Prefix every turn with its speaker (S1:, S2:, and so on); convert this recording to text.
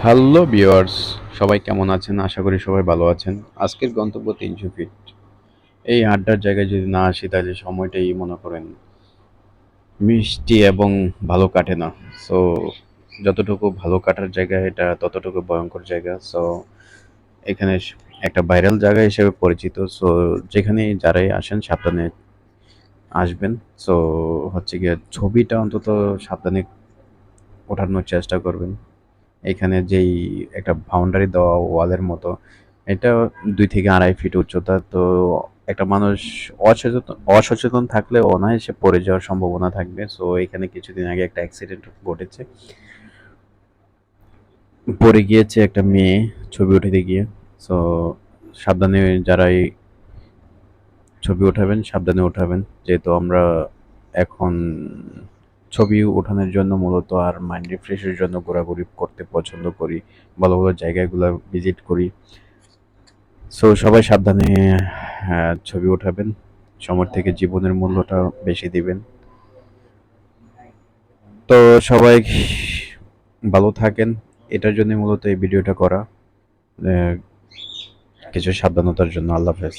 S1: Hello viewers, সবাই কেমন আছেন? আশা করি সবাই ভালো আছেন। আজকের গন্তব্য তিনশো ফিট। এই আড্ডার জায়গায় যদি না আসি, তাহলে সময়টাই মনে করেন মিষ্টি এবং ভালো কাটে না। সো যতটুকু ভালো কাটার জায়গা, এটা ততটুকু ভয়ঙ্কর জায়গা। সো এখানে একটা ভাইরাল জায়গা হিসেবে পরিচিত। সো যেখানে যারাই আসেন, সাবধানে আসবেন। সো হচ্ছে গিয়ে ছবিটা অন্তত সাবধানে ওঠানোর চেষ্টা করবেন। এখানে যেই একটা বাউন্ডারি দেওয়া ওয়ালের মতো, এটা দুই থেকে আড়াই ফিট উচ্চতা। তো একটা মানুষ অসচেতন অসচেতন থাকলে অনায়াসে পড়ে যাওয়ার সম্ভাবনা থাকবে। সো এখানে কিছুদিন আগে একটা অ্যাক্সিডেন্ট ঘটেছে। পড়ে গিয়েছে একটা মেয়ে ছবি উঠাতে গিয়ে। সো সাবধানে যারাই ছবি উঠাবেন, সাবধানে ওঠাবেন যেহেতু আমরা এখন ছবি ওঠানোর জন্য মূলত আর মাইন্ড রিফ্রেশের জন্য ঘোরাঘুরি করতে পছন্দ করি, ভালো ভালো জায়গাগুলো ভিজিট করি। সো সবাই সাবধানে ছবি ওঠাবেন, সময় থেকে জীবনের মূল্যটা বেশি দিবেন। তো, সবাই ভালো থাকেন, এটার জন্য মূলত এই ভিডিওটা করা। কিছু সাবধানতার জন্য, আল্লাহ হাফেজ।